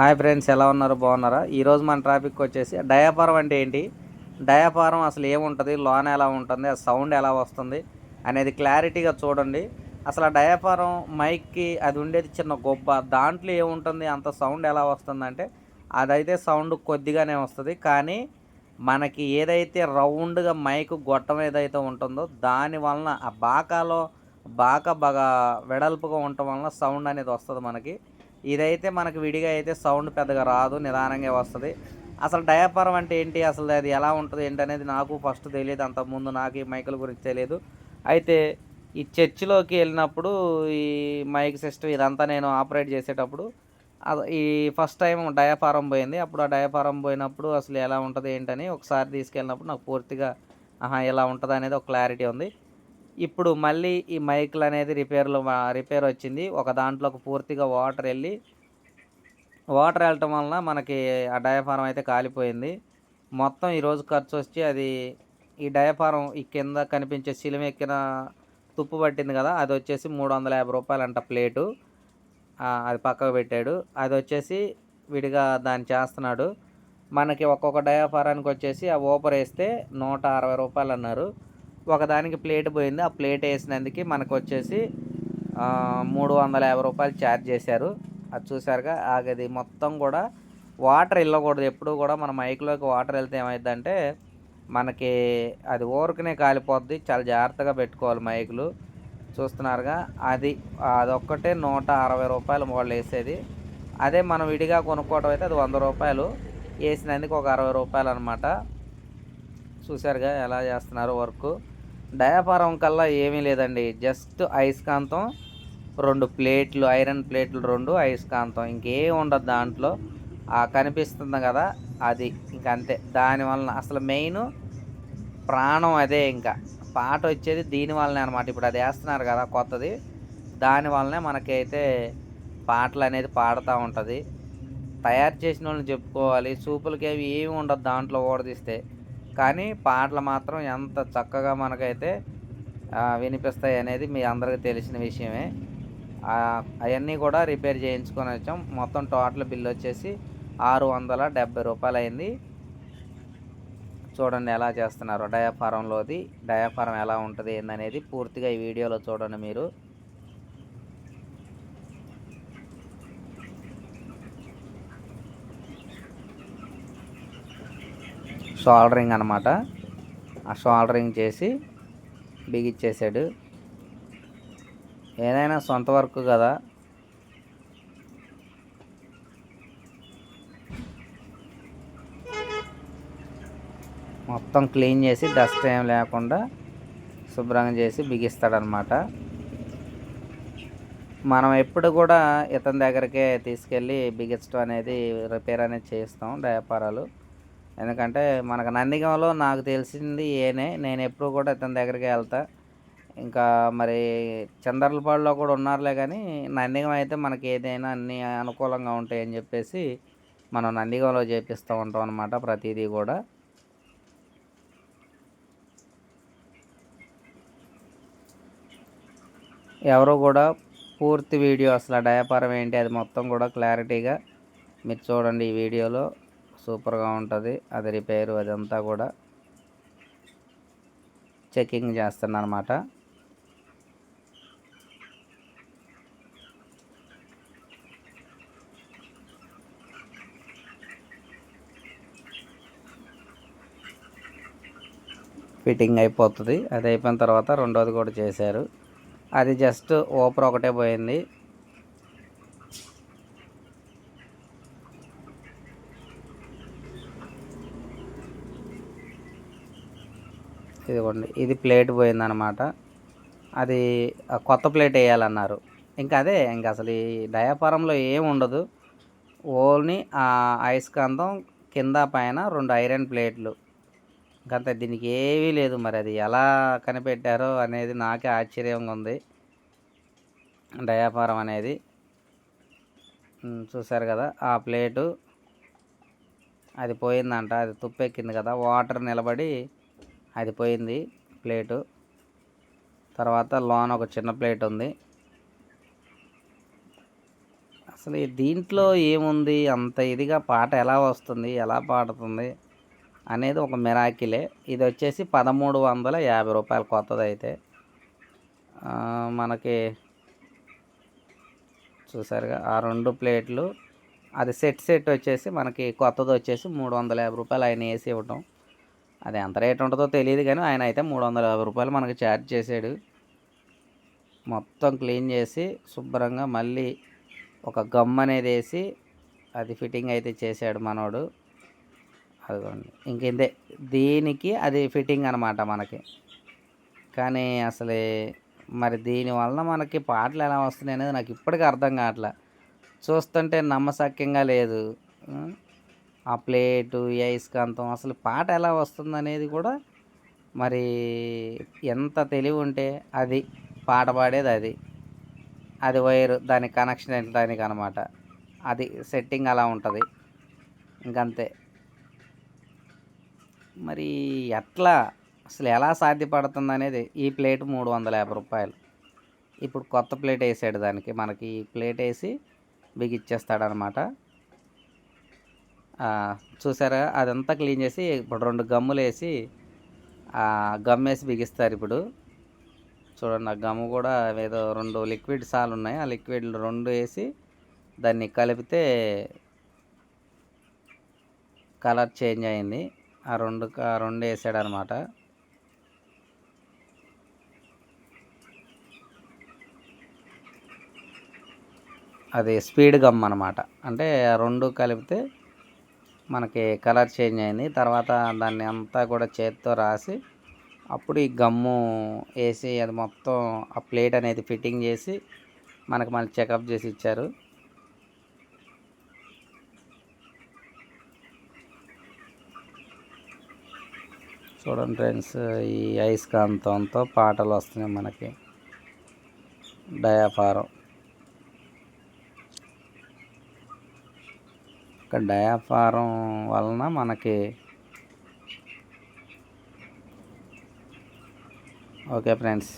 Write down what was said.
Hi friends ఎలా ఉన్నారు? బాగున్నారా? ఈరోజు మన ట్రాఫిక్ వచ్చేసి డయాఫారం అంటే ఏంటి? డయాఫారం అసలు ఏముంటుంది? లోన ఎలా ఉంటుంది? ఆ సౌండ్ ఎలా వస్తుంది? అనేది క్లారిటీగా చూడండి. అసలు ఆ డయాఫారం మైక్కి అది ఉండేది చిన్న గొప్ప దాంట్లో ఏముంటుంది? అంత సౌండ్ ఎలా వస్తుంది అంటే అదైతే సౌండ్ కొద్దిగానే వస్తుంది. కానీ మనకి ఏదైతే రౌండ్గా మైక్ గొట్టం ఏదైతే ఉంటుందో దాని వలన ఆ బాకాలో బాక బాగా వెడల్పుగా ఉండటం వలన సౌండ్ అనేది వస్తుంది మనకి. ఇదైతే మనకు విడిగా అయితే సౌండ్ పెద్దగా రాదు నిదానంగా వస్తుంది. అసలు డయాఫారం అంటే ఏంటి? అసలు అది ఎలా ఉంటుంది ఏంటి అనేది నాకు ఫస్ట్ తెలియదు అంతకుముందు నాకు ఈ మైకుల గురించి తెలియదు. అయితే ఈ చర్చిలోకి వెళ్ళినప్పుడు ఈ మైక్ సిస్టమ్ ఇదంతా నేను ఆపరేట్ చేసేటప్పుడు అది ఈ ఫస్ట్ టైం డయాఫారం పోయింది. అప్పుడు ఆ డయాఫారం పోయినప్పుడు అసలు ఎలా ఉంటుంది ఏంటని ఒకసారి తీసుకెళ్ళినప్పుడు నాకు పూర్తిగా ఆహా ఎలా ఉంటుంది అనేది ఒక క్లారిటీ ఉంది. ఇప్పుడు మళ్ళీ ఈ మైక్లు అనేది రిపేర్లో రిపేర్ వచ్చింది. ఒక దాంట్లోకి పూర్తిగా వాటర్ వెళ్ళి వాటర్ వెళ్ళటం వలన మనకి ఆ డయాఫారం అయితే కాలిపోయింది. మొత్తం ఈరోజు ఖర్చు వచ్చి అది ఈ డయాఫారం ఈ కింద కనిపించే సిలిం ఎక్కిన తుప్పు పట్టింది కదా అది వచ్చేసి మూడు వందల యాభై రూపాయలు అంట ప్లేటు అది పక్కకు పెట్టాడు. అది వచ్చేసి విడిగా దాన్ని చేస్తున్నాడు. మనకి ఒక్కొక్క డయాఫారానికి వచ్చేసి ఆ ఓపర్ వేస్తే నూట అరవై రూపాయలు అన్నారు. ఒకదానికి ప్లేట్ పోయింది. ఆ ప్లేట్ వేసినందుకు మనకు వచ్చేసి మూడు వందల యాభై రూపాయలు ఛార్జ్ చేశారు. అది చూసారుగా అది మొత్తం కూడా వాటర్ వెళ్ళకూడదు. ఎప్పుడు కూడా మన మైక్లోకి వాటర్ వెళ్తే ఏమైందంటే మనకి అది ఊరకనే కాలిపోద్ది. చాలా జాగ్రత్తగా పెట్టుకోవాలి మైకులు. చూస్తున్నారుగా అది అదొక్కటే నూట అరవై రూపాయలు వాళ్ళు వేసేది. అదే మనం విడిగా కొనుక్కోవడం అయితే అది వంద రూపాయలు. వేసినందుకు ఒక అరవై రూపాయలు అనమాట చూసారుగా ఎలా చేస్తున్నారు వర్క్. డయాఫారం కల్లా ఏమీ లేదండి. జస్ట్ అయస్కాంతం రెండు ప్లేట్లు ఐరన్ ప్లేట్లు రెండు అయస్కాంతం ఇంకేం ఉండదు దాంట్లో. ఆ కనిపిస్తుంది కదా అది ఇంక అంతే. దానివలన అసలు మెయిన్ ప్రాణం అదే ఇంకా. పాట వచ్చేది దీనివల్లనే అనమాట ఇప్పుడు అది వేస్తున్నారు కదా కొత్తది. దానివల్లనే మనకైతే పాటలు అనేది పాడుతూ ఉంటుంది. తయారు చేసిన వాళ్ళని చెప్పుకోవాలి. సూపులకి అవి ఏమి ఉండదు దాంట్లో ఓడదీస్తే. కానీ పాటలు మాత్రం ఎంత చక్కగా మనకైతే వినిపిస్తాయి అనేది మీ అందరికీ తెలిసిన విషయమే. అవన్నీ కూడా రిపేర్ చేయించుకొని వచ్చాం. మొత్తం టోటల్ బిల్ వచ్చేసి ఆరు వందల డెబ్బై రూపాయలు అయింది చూడండి ఎలా చేస్తున్నారు డయాఫారంలోది డయాఫారం ఎలా ఉంటుంది ఏందనేది పూర్తిగా ఈ వీడియోలో చూడండి మీరు. షోల్డరింగ్ అనమాట ఆ షోల్డరింగ్ చేసి బిగిచ్చేసాడు. ఏదైనా సొంత వర్క్ కదా. మొత్తం క్లీన్ చేసి డస్ట్ ఏం లేకుండా శుభ్రంగా చేసి బిగిస్తాడనమాట మనం ఎప్పుడు కూడా ఇతని దగ్గరికే తీసుకెళ్ళి బిగించడం అనేది రిపేర్ అనేది చేస్తాం డయాపారాలు ఎందుకంటే మనకు నందిగంలో నాకు తెలిసింది ఏనే. నేను ఎప్పుడు కూడా ఇతని దగ్గరికి వెళ్తా. ఇంకా మరి చందర్లపాడులో కూడా ఉన్నారులే కానీ నందిగం అయితే మనకి ఏదైనా అన్ని అనుకూలంగా ఉంటాయని చెప్పేసి మనం నందిగంలో చేపిస్తూ ఉంటాం అనమాట ప్రతిదీ కూడా. ఎవరు కూడా పూర్తి వీడియో అసలు డయాపారం ఏంటి అది మొత్తం కూడా క్లారిటీగా మీరు చూడండి ఈ వీడియోలో. సూపర్గా ఉంటుంది. అది రిపేరు అదంతా కూడా చెకింగ్ చేస్తున్నా అనమాట ఫిట్టింగ్ అయిపోతుంది. అది అయిపోయిన తర్వాత రెండోది కూడా చేశారు. అది జస్ట్ ఓపర్ ఒకటే పోయింది. ఇదిగోండి ఇది ప్లేట్ పోయిందనమాట. అది ఆ కొత్త ప్లేట్ వేయాలన్నారు. ఇంకా అదే ఇంకా అసలు ఈ డయాఫారంలో ఏం ఉండదు. ఓన్లీ ఆ అయస్కాంతం కింద పైన రెండు ఐరన్ ప్లేట్లు. ఇంకంత దీనికి ఏమీ లేదు మరి అది ఎలా కనిపెట్టారో అనేది నాకే ఆశ్చర్యంగా ఉంది. డయాఫారం అనేది. చూసారు చూశారు కదా ఆ ప్లేటు. అది పోయిందంట అది తుప్పెక్కింది కదా వాటర్ నిలబడి అది పోయింది ప్లేటు. తర్వాత లోన ఒక చిన్న ప్లేట్ ఉంది. అసలు దీంట్లో ఏముంది? అంత ఇదిగా పాట ఎలా వస్తుంది? ఎలా పాడుతుంది? అనేది ఒక మిరాకిలే. ఇది వచ్చేసి పదమూడు వందల యాభై రూపాయలు కొత్తది అయితే మనకి చూసారుగా ఆ రెండు ప్లేట్లు. అది సెట్ సెట్ వచ్చేసి మనకి కొత్తది వచ్చేసి మూడు వందల యాభై రూపాయలు ఆయన వేసి ఇవ్వటం. అది ఎంత రేట్ ఉంటుందో తెలియదు కానీ ఆయన అయితే మూడు వందల యాభై రూపాయలు మనకు ఛార్జ్ చేశాడు. మొత్తం క్లీన్ చేసి శుభ్రంగా మళ్ళీ ఒక గమ్ అనేది వేసి అది ఫిట్టింగ్ అయితే చేశాడు మనోడు. అదిగోండి. ఇంకేందే దీనికి అది ఫిట్టింగ్ అనమాట మనకి. కానీ అసలు మరి దీని వలన మనకి పాటలు ఎలా వస్తున్నాయి అనేది నాకు ఇప్పటికీ అర్థం కావట్లే. చూస్తుంటే నమ్మశక్యంగా లేదు. ఆ ప్లేటు ఈ అయస్కాంతం అసలు పాట ఎలా వస్తుంది అనేది కూడా మరి ఎంత తెలివి ఉంటే అది పాట పాడేది అది. అది వైరు దాని కనెక్షన్ దానికి అనమాట అది సెట్టింగ్ అలా ఉంటుంది. ఇంకంతే. మరి ఎట్లా అసలు ఎలా సాధ్యపడుతుంది అనేది ఈ ప్లేట్ మూడు వందల యాభై రూపాయలు. ఇప్పుడు కొత్త ప్లేట్ వేసాడు దానికి. మనకి ఈ ప్లేట్ వేసి బిగిచ్చేస్తాడనమాట చూసారా అదంతా క్లీన్ చేసి ఇప్పుడు రెండు గమ్ములు వేసి గమ్ వేసి బిగిస్తారు ఇప్పుడు. చూడండి ఆ గమ్ము కూడా ఏదో రెండు లిక్విడ్ సాలు ఉన్నాయి. ఆ లిక్విడ్ రెండు వేసి దాన్ని కలిపితే కలర్ చేంజ్ అయింది. ఆ రెండు రెండు వేసాడు అనమాట అది స్పీడ్ గమ్ అనమాట. అంటే రెండు కలిపితే మనకి కలర్ చేంజ్ అయింది. తర్వాత దాన్ని అంతా కూడా చేతితో రాసి అప్పుడు ఈ గమ్ము వేసి అది మొత్తం ఆ ప్లేట్ అనేది ఫిట్టింగ్ చేసి మనకి మళ్ళీ చెకప్ చేసి ఇచ్చారు. చూడండి ఫ్రెండ్స్ ఈ ఐస్కాంతంతో పాటలు వస్తున్నాయి మనకి. డయాఫారం. యొక్క డయాఫారం వలన మనకి ఓకే ఫ్రెండ్స్